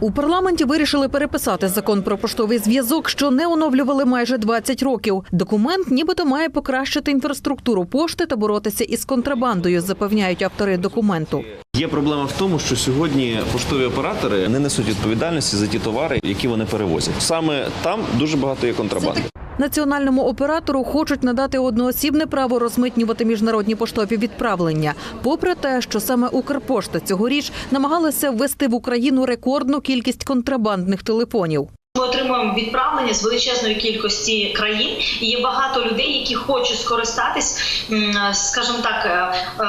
У парламенті вирішили переписати закон про поштовий зв'язок, що не оновлювали майже 20 років. Документ нібито має покращити інфраструктуру пошти та боротися із контрабандою, запевняють автори документу. Є проблема в тому, що сьогодні поштові оператори не несуть відповідальності за ті товари, які вони перевозять. Саме там дуже багато є контрабанди. Національному оператору хочуть надати одноосібне право розмитнювати міжнародні поштові відправлення, попри те, що саме Укрпошта цьогоріч намагалася ввести в Україну рекордну кількість контрабандних телефонів. Ми отримуємо відправлення з величезної кількості країн, і є багато людей, які хочуть скористатись, м, скажімо так, е, е,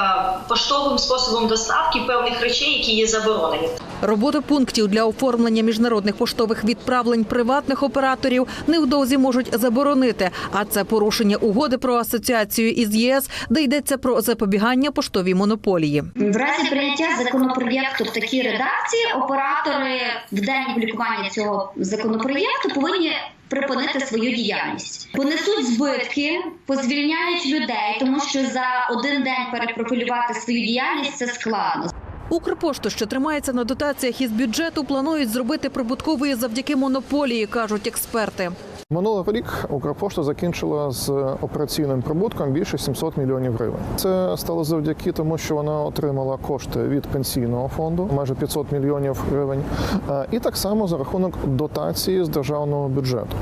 поштовим способом доставки певних речей, які є заборонені. Роботу пунктів для оформлення міжнародних поштових відправлень приватних операторів невдовзі можуть заборонити. А це порушення угоди про асоціацію із ЄС, де йдеться про запобігання поштовій монополії. В разі прийняття законопроєкту в такій редакції оператори в день публікування цього законопроєкту повинні припинити свою діяльність. Понесуть збитки, позвільняють людей, тому що за один день перепрофілювати свою діяльність це складно. Укрпошту, що тримається на дотаціях із бюджету, планують зробити прибутковою завдяки монополії, кажуть експерти. Минулий рік Укрпошта закінчила з операційним прибутком більше 700 мільйонів гривень. Це стало завдяки тому, що вона отримала кошти від пенсійного фонду, майже 500 мільйонів гривень, е, і так само за рахунок дотації з державного бюджету.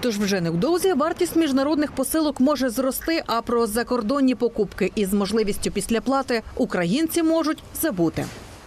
Тож вже невдовзі вартість міжнародних посилок може зрости, а про закордонні покупки із можливістю після плати українці можуть забути.